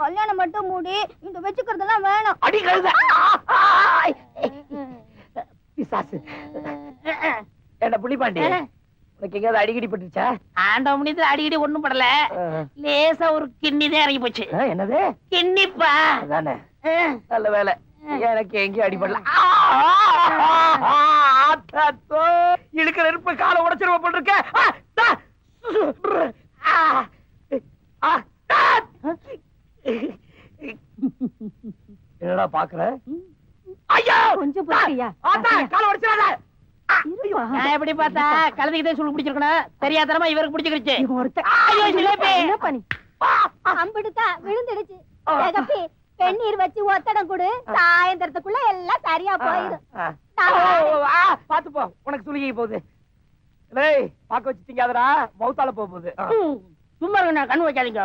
கல்யாணம் மட்டும் மூடி இந்த வச்சுக்கிறதெல்லாம் வேணும். அடி கழுத. பிசாசு. என்ன புள்ளிப்பாண்டி உனக்கு எங்கேயாவது அடிக்கடி பட்டுச்சா ஆண்ட முடியல அடிக்கடி ஒண்ணும் படல. லேசா ஒரு கிண்ணி தான் இறங்கி போச்சு. என்னது? கிண்ணிப்பா. நல்ல வேலை. எனக்கு எங்கேயும் அடிபடல இழுக்கிற இருப்பு காலை உடைச்சிருவ போட்டிருக்க ஆ, தா. ஆ, ஆ, ஆ. என்னடா பாக்குற? ஐயோ! கொஞ்சம் பொறுக்கியா? ஆத்தா, காலை உடைச்சிடாத. நான் எப்படி பார்த்தா கழுதைக்கு தான் சொல்லி பிடிச்சிருக்கணும். தெரியாதனமா இவருக்கு பிடிச்சிருச்சு. ஐயோ, ஜிலேபி. என்ன பண்ணி அம்பிடுதா விழுந்துடுச்சு. வெந்நீர் வச்சு ஒத்தடம் கொடு. சாயந்தரத்துக்குள்ள எல்லாம் சரியா போயிடும். பாத்து போ. உனக்கு சுளுகி போகுது. டேய் பாக்க வச்சு திங்காதடா. மவுத்தால போக போகுது சும்மா கண்ணு வைக்காதீங்க.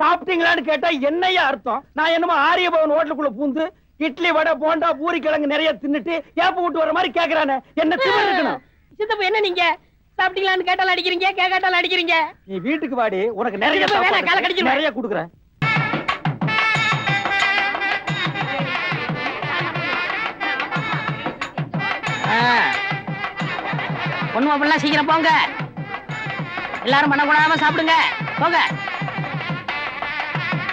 சாப்பிட்டீங்களான்னு கேட்டா என்னையா அர்த்தம்? நான் என்னமோ ஆரிய பவன் ஹோட்டலுக்குள்ள பூந்து இட்லி வடை போண்டா பூரி கிழங்கு நிறைய தின்னுட்டு ஏப்ப விட்டு வர மாதிரி கேக்குறானே. என்ன திமிர் இருக்கணும்? சித்தப்பு என்ன நீங்க? சாப்பிட்டீங்களான்னு கேட்டாலும் அடிக்கிறீங்க கேட்காட்டாலும் அடிக்கிறீங்க. நீ வீட்டுக்கு வாடி உனக்கு நிறைய. நிறைய குடுக்குறேன். பொண்ணு மாப்பிள்ளலாம் சீக்கிரம் போங்க. எல்லாரும் பண்ண கூடாம சாப்பிடுங்க. போங்க.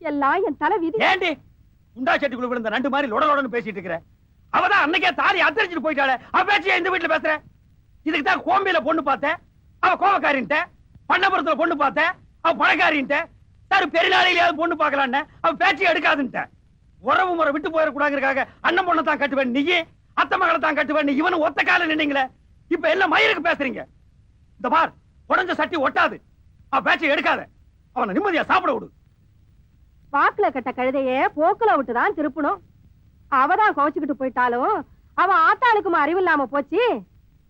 எல்லாம் என் தலை விதி ஏண்டி? குண்டா சட்டிக்குள்ள விழுந்த நண்டு மாதிரி லொட லொடன்னு பேசிட்டு இருக்கிற. அவதான் அன்னைக்கே தாலி அத்தரிச்சிட்டு போயிட்டாளே. அவ பேச்சியா இந்த வீட்டுல பேசுற? இதுக்கு தான் கோம்பியில பொண்ணு பார்த்தேன். அவ கோவக்காரின்ட்ட. பண்ணபுரத்துல பொண்ணு பார்த்தேன். அவ பழக்காரின்ட்ட சார் பெருநாளையிலேயாவது பொண்ணு பார்க்கலான்னு. அவ பேச்சு எடுக்காதுன்ட்ட. உறவு முறை விட்டு போயிடக்கூடாதுக்காக அண்ணன் பொண்ணை தான் கட்டுவேன். நீ அத்தை மகளை தான் கட்டுவேன். இவனு ஒத்த கால நின்னீங்களே. இப்ப எல்லாம் மயிருக்கு பேசுறீங்க? இந்த பார் உடஞ்ச சட்டி ஒட்டாது. அவ பேச்சை எடுக்காத. அவனை நிம்மதியா சாப்பிட விடு. வாக்குல கட்ட கழுதைய போக்குல விட்டுதான் திருப்பணும். அவதான் கோச்சுக்கிட்டு போயிட்டாலும் அவ ஆத்தாளுக்கும் அறிவு இல்லாம போச்சு.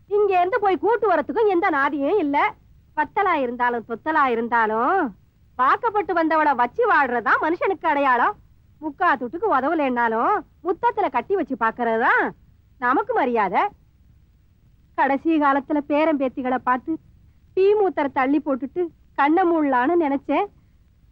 இங்க இருந்து போய் கூட்டு வரத்துக்கும் எந்த நாதியும் இல்ல. பத்தலா இருந்தாலும் தொத்தலா இருந்தாலும் வாக்கப்பட்டு வந்தவளை வச்சு வாழ்றதான் மனுஷனுக்கு அடையாளம். முக்கா துட்டுக்கு உதவலைன்னாலும் முத்தத்துல கட்டி வச்சு பாக்குறதுதான் நமக்கு மரியாதை. கடைசி காலத்துல பேரம்பேத்திகளை பார்த்து பீ மூத்தரை தள்ளி போட்டுட்டு கண்ணை மூடலான்னு நினைச்சேன்.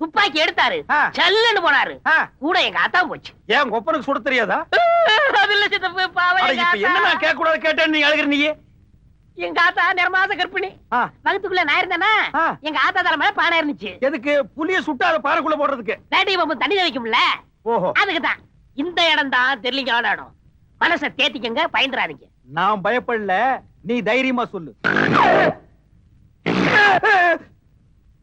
துப்பாக்கி எடுத்தாரு. சல்லுன்னு போனாரு. கூட எங்க ஆத்தா போச்சு. ஏன் கொப்பனுக்கு சுட தெரியாதா? இல்ல சித்தப்பு என்ன. நான் கேட்க கூடாது கேட்டேன்னு நீ அழுகிற நீ எங்க ஆத்தா நிறமாச கற்பிணி ஆ, வகுத்துக்குள்ள நான் இருந்தேனா. எங்க ஆத்தா தலை மேல பானை இருந்துச்சு. எதுக்கு? புளிய சுட்டு அதை பாறைக்குள்ள போடுறதுக்கு. வேட்டை பம்பு தண்ணி வைக்கும்ல? ஓஹோ. அதுக்குதான். இந்த இடம் தான் தெரியலிங்கான இடம் மனசை தேத்திக்கங்க பயந்துறாதீங்க. நான் பயப்படல நீ தைரியமா சொல்லு.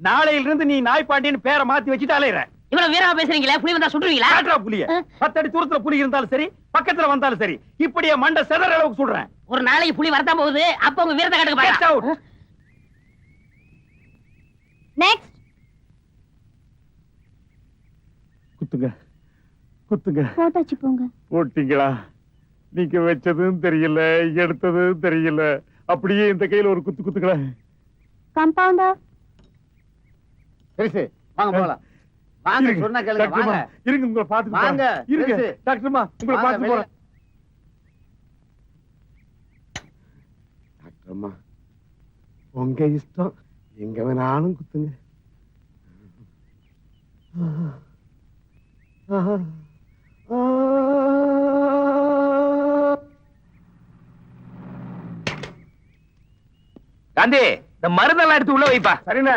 நாளையில இருந்து நீ நாய் பாண்டியன்னு பேரை மாத்தி வச்சுட்டு அலையிற. இவ்வளவு வீரமா பேசுறீங்களா? புலி வந்தா சுடுவீங்களா காட்டுறா புலிய. பத்தடி தூரத்துல புலி இருந்தாலும் சரி பக்கத்துல வந்தாலும் சரி இப்படியே மண்டை செதற அளவுக்கு சொல்றேன். ஒரு நாளைக்கு புலி வரதான் போகுது. அப்ப உங்க வீரத்தை கட்டுக்க. நெக்ஸ்ட் குத்துங்க. குத்துங்க. போட்டாச்சு போங்க. போட்டீங்களா? நீங்க வச்சதும் தெரியல எடுத்ததும் தெரியல. அப்படியே இந்த கையில ஒரு குத்து குத்துங்களேன். கம்பவுண்டர் பெருசு வாங்க போலாம் வாங்க. சொன்னா கேளுங்க வாங்க இருங்க உங்களை பாத்துட்டு வாங்க. இருங்க. டாக்டர்மா உங்களை வெளிய. போறேன் டாக்டர்மா உங்க இஷ்டம் எங்க வேணாலும் குத்துங்க காந்தி இந்த மருந்தெல்லாம் எடுத்து உள்ள வைப்பா சரிண்ணே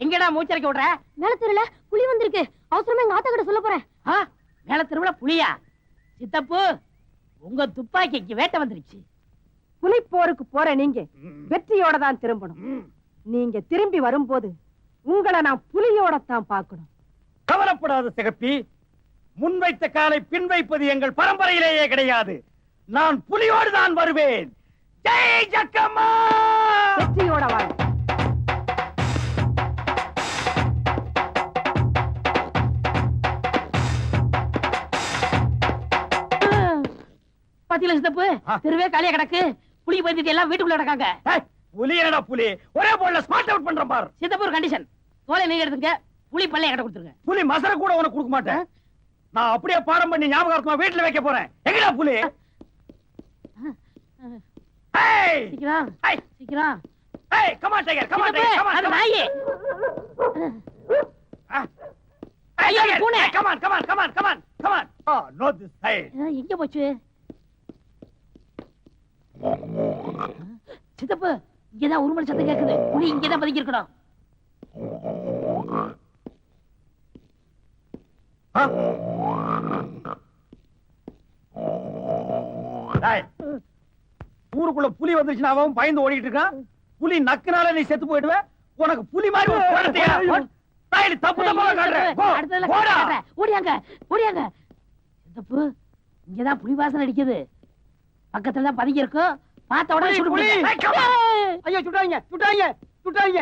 எங்கடா மூச்சரைக்க விடுற? மேலத்தூர்ல புலி வந்திருக்கு. அவசரமா எங்க ஆத்தா கிட்ட சொல்ல போறேன். ஆ, மேல திருவிழா புலியா? சித்தப்பு உங்க துப்பாக்கிக்கு வேட்டை வந்துருச்சு. புலி போருக்கு போற நீங்க வெற்றியோட தான் திரும்பணும். நீங்க திரும்பி வரும்போது உங்களை நான் புலியோட தான் பார்க்கணும். கவலைப்படாத சிகப்பி முன்வைத்த காலை பின் வைப்பது எங்கள் பரம்பரையிலேயே கிடையாது. நான் புலியோடு தான் வருவேன். ஜெய் ஜக்கம்மா! வெற்றியோட சித்தப்பு ஆ. தெருவே காலியா கிடக்கு. புலி பயந்துட்டு எல்லாம் வீட்டுக்குள்ள கிடக்காங்க. புலி என்னடா புலி? ஒரே போல ஸ்மார்ட் அவுட் பண்ற பார். சித்தப்பு ஒரு கண்டிஷன் தோலை நீங்க எடுத்துங்க. புலி பல்ல என்கிட்ட கொடுத்துருங்க. புலி மசர கூட உனக்கு கொடுக்க மாட்டேன். நான் அப்படியே பாடம் பண்ணி ஞாபகார்த்தமா வீட்டுல வைக்க போறேன். எங்கடா புலி? சீக்கிரம் சீக்கிரம். ஏய் come on tiger come on tiger come அது ஆன் நாயே ஐயோ, அது பூனை. Come on come on come on come on come on ah no this side அஹ், எங்க போச்சு? சித்தப்பு இங்கதான் உருமல் சத்தம் கேக்குது. புலி இங்கதான் பதுங்கி இருக்கணும் டேய் ஊருக்குள்ள புலி வந்துருச்சுன்னா அவன் பயந்து ஓடிட்டு இருக்கான். புலி நக்குனால நீ செத்து போயிடுவ. உனக்கு புலி மாதிரி தப்பு. ஓடியாங்க ஓடியாங்க இங்கதான் புலி வாசனை அடிக்குது. பக்கத்துல தான் பதுங்கி இருக்கும் பார்த்த உடனே சுடு. ஐயோ சுட்டாங்க சுட்டாங்க சுட்டாங்க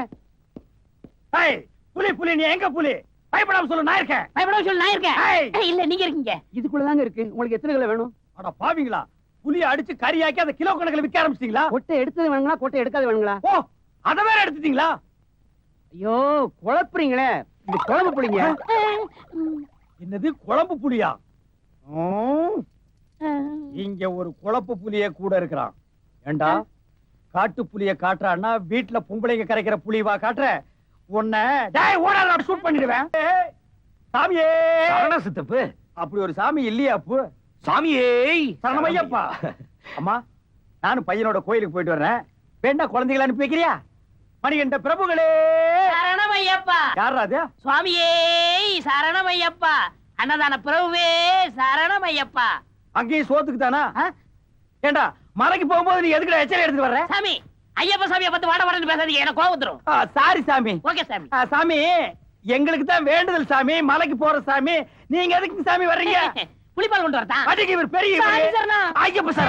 ஏய் புலி புலி நீ எங்க புலி? பயப்படாம சொல்லு நான் இருக்கேன். பயப்படாம சொல்லு நான் இருக்கேன். இல்ல நீங்க இருக்கீங்க. இதுக்குள்ளதாங்க இருக்கு. உங்களுக்கு எத்தனை கிலோ வேணும்? அட பாவிங்களா? புலிய அடிச்சு கறியாக்கி அதை கிலோ கணக்குல விக்க ஆரம்பிச்சிட்டீங்களா? கொட்டை எடுத்தது வேணுங்களா? கொட்டை எடுக்காத வேணுங்களா? ஓ அத வேற எடுத்துட்டீங்களா? ஐயோ குழப்புறீங்களே. இது குழம்பு புளிங்க. என்னது குழம்பு புலியா ம், இங்க ஒரு குழப்பு புலிய கூட இருக்கிறான். ஏண்டா? காட்டு புலிய காட்டுறான்னா வீட்டுல பொம்பளைங்க கரைக்கிற புலிவா காட்டுற? உன்னை டேய் ஓடாத ஷூட் பண்ணிடுவேன். ஏய், சாமியே. சித்தப்பு. அப்படி ஒரு சாமி இல்லையா அப்பு? சாமியே சரணமையப்பா. அம்மா நானும் பையனோட கோயிலுக்கு போயிட்டு வர்றேன். வேண்டா குழந்தைகளை அனுப்பி வைக்கிறியா? மணிகண்ட பிரபுகளே. சரணமையப்பா. யாரா அது? சுவாமியே சரணமையப்பா. அன்னதான பிரபுவே சரணமையப்பா. அங்கேயும் சோத்துக்கு தானா? ஏண்டா மலைக்கு போகும்போது நீ எதுக்குடா எச்சரி எடுத்து வர்ற? சாமி ஐயப்ப சாமியை பார்த்து வாட வாடன்னு பேசாதீங்க எனக்கு கோவம் வந்துரும். சாரி சாமி. ஓகே சாமி. சாமி எங்களுக்கு தான் வேண்டுதல் சாமி மலைக்கு போற சாமி. நீங்க எதுக்கு சாமி வர்றீங்க? புலிப்பால் கொண்டு வரதா? அதுக்கு இவர் பெரிய ஐயப்ப சார்